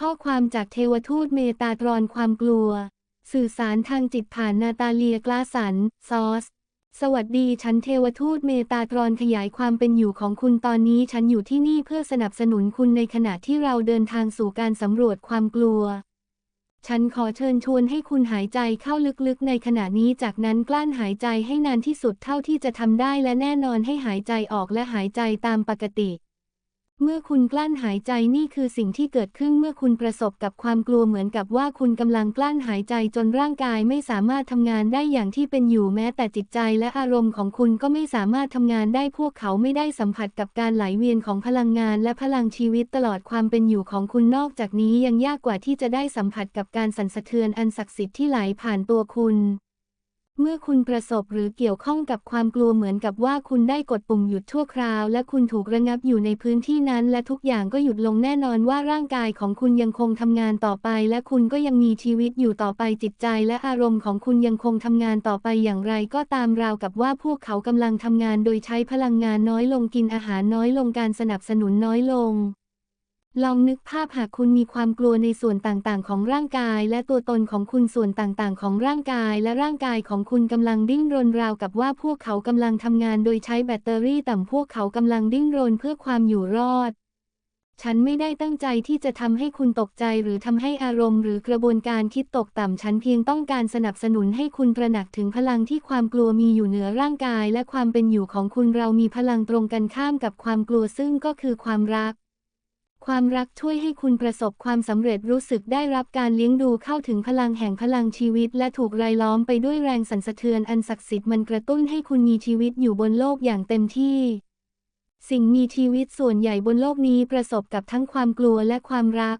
ข้อความจากเทวทูตเมตาตรอนความกลัว สื่อสารทางจิตผ่านนาตาเลียกลาสัน ซอส สวัสดีฉันเทวทูตเมตาตรอนขยายความเป็นอยู่ของคุณตอนนี้ฉันอยู่ที่นี่เพื่อสนับสนุนคุณในขณะที่เราเดินทางสู่การสำรวจความกลัว ฉันขอเชิญชวนให้คุณหายใจเข้าลึกๆ ในขณะนี้จากนั้นกลั้นหายใจให้นานที่สุดเท่าที่จะทำได้และแน่นอนให้หายใจออกและหายใจตามปกติ เมื่อคุณกลั้นหายใจนี่คือสิ่งที่เกิดขึ้นเมื่อคุณประสบกับความกลัวเหมือนกับว่าคุณกำลังกลั้นหายใจจนร่างกายไม่สามารถทำงานได้อย่างที่เป็นอยู่แม้แต่จิตใจและอารมณ์ของคุณก็ไม่สามารถทำงานได้พวกเขาไม่ได้สัมผัสกับการไหลเวียนของพลังงานและพลังชีวิตตลอดความเป็นอยู่ของคุณนอกจากนี้ยังยากกว่าที่จะได้สัมผัสกับการสั่นสะเทือนอันศักดิ์สิทธิ์ที่ไหลผ่านตัวคุณ เมื่อคุณประสบหรือเกี่ยวข้องกับความกลัวเหมือนกับว่าคุณได้กดปุ่มหยุดชั่วคราว และคุณถูกระงับอยู่ในพื้นที่นั้น และทุกอย่างก็หยุดลงแน่นอนว่าร่างกายของคุณยังคงทำงานต่อไป และคุณก็ยังมีชีวิตอยู่ต่อไปจิตใจ และอารมณ์ของคุณยังคงทำงานต่อไปอย่างไร ก็ตามราวกับว่าพวกเขากำลังทำงานโดยใช้พลังงานน้อยลงกินอาหารน้อยลงการสนับสนุนน้อยลง ลองนึกภาพหากคุณมีความกลัวในส่วนต่างๆ ของร่างกาย และตัวตนของคุณส่วนต่างๆ ของร่างกาย และร่างกายของคุณกำลังดิ้นรนราวกับว่าพวกเขากำลังทำงานโดยใช้แบตเตอรี่ต่ำพวกเขากำลังดิ้นรนเพื่อความอยู่รอด ฉันไม่ได้ตั้งใจที่จะทำให้คุณตกใจหรือทำให้อารมณ์หรือกระบวนการคิดตกต่ำฉันเพียงต้องการสนับสนุนให้คุณตระหนักถึงพลังที่ความกลัวมีอยู่เหนือร่างกาย และความเป็นอยู่ของคุณเรามีพลังตรงกันข้ามกับความกลัวซึ่งก็คือความรัก ความรักช่วยให้คุณประสบความสำเร็จรู้สึกได้รับการเลี้ยงดูเข้าถึงพลังแห่งพลังชีวิต และถูกรายล้อมไปด้วยแรงสั่นสะเทือนอันศักดิ์สิทธิ์มันกระตุ้นให้คุณมีชีวิตอยู่บนโลกอย่างเต็มที่ สิ่งมีชีวิตส่วนใหญ่บนโลกนี้ประสบกับทั้งความกลัวและความรัก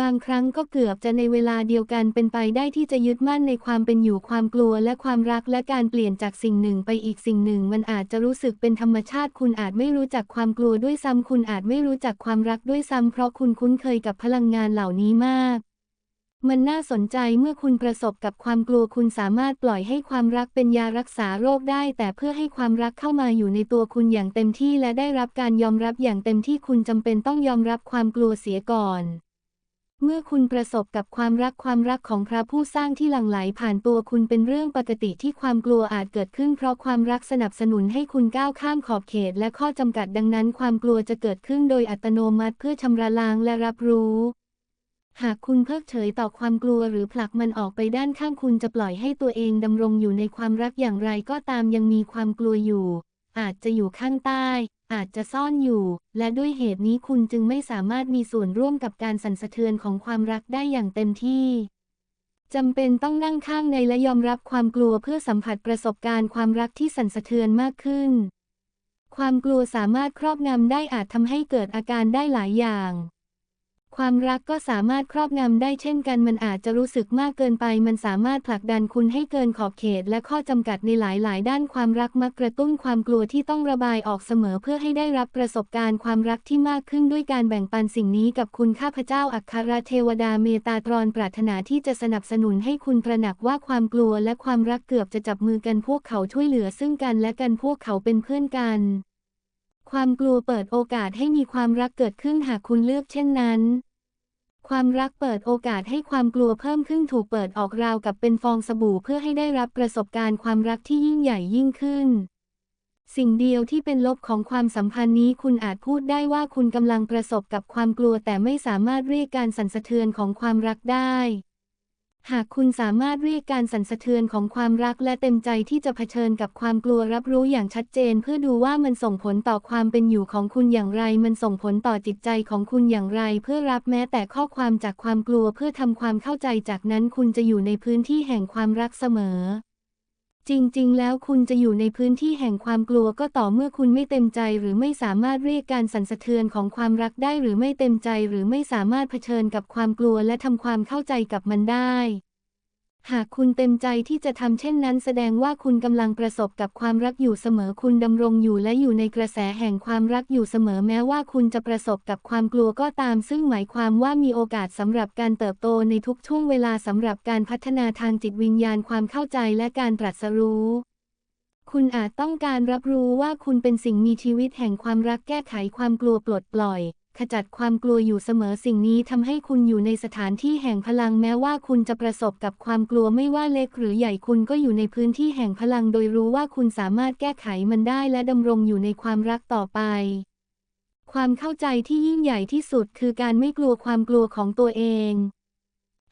บางครั้งก็เกือบจะในเวลาเดียวกันเป็นไปได้ที่จะยึดมั่นในความเป็นอยู่ความกลัวและความรักและการเปลี่ยนจากสิ่งหนึ่งไปอีกสิ่งหนึ่ง มันอาจจะรู้สึกเป็นธรรมชาติ คุณอาจไม่รู้จักความกลัวด้วยซ้ำคุณอาจไม่รู้จักความรักด้วยซ้ำเพราะคุณคุ้นเคยกับพลังงานเหล่านี้มากมันน่าสนใจเมื่อคุณประสบกับความกลัวคุณสามารถปล่อยให้ความรักเป็นยารักษาโรคได้ แต่เพื่อให้ความรักเข้ามาอยู่ในตัวคุณอย่างเต็มที่และได้รับการยอมรับอย่างเต็มที่คุณจำเป็นต้องยอมรับความกลัวเสียก่อน เมื่อคุณประสบกับความรักความรักของพระผู้สร้างที่หลั่งไหลผ่านตัวคุณเป็นเรื่องปกติที่ความกลัวอาจเกิดขึ้นเพราะความรักสนับสนุนให้คุณก้าวข้ามขอบเขตและข้อจำกัดดังนั้นความกลัวจะเกิดขึ้นโดยอัตโนมัติเพื่อชำระล้างและรับรู้ หากคุณเพิกเฉยต่อความกลัวหรือผลักมันออกไปด้านข้างคุณจะปล่อยให้ตัวเองดำรงอยู่ในความรักอย่างไรก็ตามยังมีความกลัวอยู่ อาจจะอยู่ข้างใต้ อาจจะซ่อนอยู่ และด้วยเหตุนี้คุณจึงไม่สามารถมีส่วนร่วมกับการสั่นสะเทือนของความรักได้อย่างเต็มที่จำเป็นต้องนั่งข้างในและยอมรับความกลัวเพื่อสัมผัสประสบการณ์ความรักที่สั่นสะเทือนมากขึ้น ความกลัวสามารถครอบงำได้อาจทำให้เกิดอาการได้หลายอย่าง ความรักก็สามารถครอบงำได้เช่นกันมันอาจจะรู้สึกมากเกินไป มันสามารถผลักดันคุณให้เกินขอบเขต และข้อจำกัดในหลายๆ ด้านความรักมักกระตุ้นความกลัวที่ต้องระบายออกเสมอเพื่อให้ได้รับประสบการณ์ความรักที่มากขึ้นด้วยการแบ่งปันสิ่งนี้กับคุณข้าพเจ้าอัครเทวดาเมตาตรอนปรารถนาที่จะสนับสนุนให้คุณตระหนักว่าความกลัวและความรักเกือบจะจับมือกันพวกเขาช่วยเหลือซึ่งกันและกันพวกเขาเป็นเพื่อนกันความกลัวเปิดโอกาสให้มีความรักเกิดขึ้นหากคุณเลือกเช่นนั้น ความรักเปิดโอกาสให้ความกลัวเพิ่มขึ้นถูกเปิดออกราวกับเป็นฟองสบู่เพื่อให้ได้รับประสบการณ์ความรักที่ยิ่งใหญ่ยิ่งขึ้น สิ่งเดียวที่เป็นลบของความสัมพันธ์นี้คุณอาจพูดได้ว่าคุณกำลังประสบกับความกลัวแต่ไม่สามารถเรียกการสั่นสะเทือนของความรักได้ หากคุณสามารถเรียกการสั่นสะเทือนของความรักและเต็มใจที่จะเผชิญกับความกลัวรับรู้อย่างชัดเจน เพื่อดูว่ามันส่งผลต่อความเป็นอยู่ของคุณอย่างไร มันส่งผลต่อจิตใจของคุณอย่างไร เพื่อรับแม้แต่ข้อความจากความกลัวเพื่อทำความเข้าใจจากนั้นคุณจะอยู่ในพื้นที่แห่งความรักเสมอ จริง ๆ แล้วคุณจะอยู่ในพื้นที่แห่งความกลัวก็ต่อเมื่อคุณไม่เต็มใจหรือไม่สามารถเรียกการสั่นสะเทือนของความรักได้หรือไม่เต็มใจหรือไม่สามารถเผชิญกับความกลัวและทำความเข้าใจกับมันได้ หากคุณเต็มใจที่จะทำเช่นนั้นแสดงว่าคุณกำลังประสบกับความรักอยู่เสมอคุณดำรงอยู่และอยู่ในกระแสแห่งความรักอยู่เสมอแม้ว่าคุณจะประสบกับความกลัวก็ตาม ซึ่งหมายความว่ามีโอกาสสำหรับการเติบโตในทุกช่วงเวลาสำหรับการพัฒนาทางจิตวิญญาณความเข้าใจและการตรัสรู้คุณอาจต้องการรับรู้ว่าคุณเป็นสิ่งมีชีวิตแห่งความรักแก้ไขความกลัวปลดปล่อย ขจัดความกลัวอยู่เสมอสิ่งนี้ทำให้คุณอยู่ในสถานที่แห่งพลังแม้ว่าคุณจะประสบกับความกลัวไม่ว่าเล็กหรือใหญ่คุณก็อยู่ในพื้นที่แห่งพลังโดยรู้ว่าคุณสามารถแก้ไขมันได้และดำรงอยู่ในความรักต่อไป ความเข้าใจที่ยิ่งใหญ่ที่สุดคือการไม่กลัวความกลัวของตัวเอง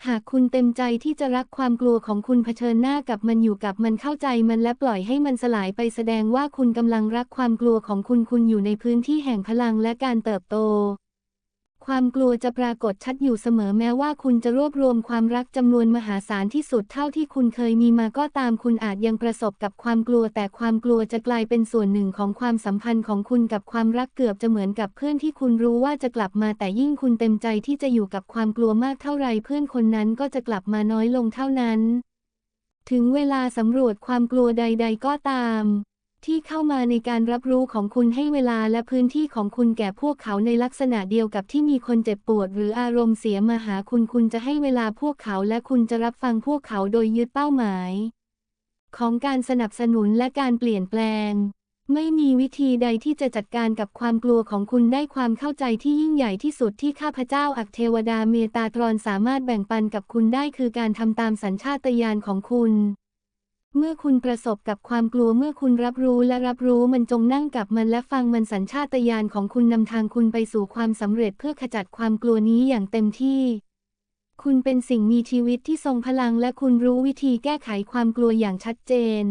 หากคุณเต็มใจที่จะรักความกลัวของคุณเผชิญหน้ากับมันอยู่กับมันเข้าใจมันและปล่อยให้มันสลายไปแสดงว่าคุณกำลังรักความกลัวของคุณคุณอยู่ในพื้นที่แห่งพลังและการเติบโต ความกลัวจะปรากฏชัดอยู่เสมอแม้ว่าคุณจะรวบรวมความรักจำนวนมหาศาลที่สุดเท่าที่คุณเคยมีมาก็ตามคุณอาจยังประสบกับความกลัว แต่ความกลัวจะกลายเป็นส่วนหนึ่งของความสัมพันธ์ของคุณกับความรักเกือบจะเหมือนกับเพื่อนที่คุณรู้ว่าจะกลับมาแต่ยิ่งคุณเต็มใจที่จะอยู่กับความกลัวมากเท่าไรเพื่อนคนนั้นก็จะกลับมาน้อยลงเท่านั้น ถึงเวลาสำรวจความกลัวใด ๆ ก็ตาม ที่เข้ามาในการรับรู้ของคุณให้เวลาและพื้นที่ของคุณแก่พวกเขาในลักษณะเดียวกับที่มีคนเจ็บปวด หรืออารมณ์เสียมาหาคุณคุณจะให้เวลาพวกเขาและคุณจะรับฟังพวกเขาโดยยึดเป้าหมาย ของการสนับสนุนและการเปลี่ยนแปลง ไม่มีวิธีใดที่จะจัดการกับความกลัวของคุณได้ความเข้าใจที่ยิ่งใหญ่ที่สุดที่ข้าพเจ้าอักเทวดาเมตาตรอนสามารถแบ่งปันกับคุณได้คือการทำตามสัญชาตญาณของคุณ เมื่อคุณประสบกับความกลัวเมื่อคุณรับรู้และรับรู้มันจงนั่งกับมันและฟังมันสัญชาตญาณของคุณนำทางคุณไปสู่ความสำเร็จเพื่อขจัดความกลัวนี้อย่างเต็มที่ คุณเป็นสิ่งมีชีวิตที่ทรงพลังและคุณรู้วิธีแก้ไขความกลัวอย่างชัดเจน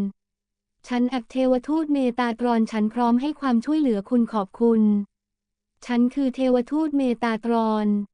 ฉันอักเทวทูตเมตาตรอนฉันพร้อมให้ความช่วยเหลือคุณขอบคุณ ฉันคือเทวทูตเมตาตรอน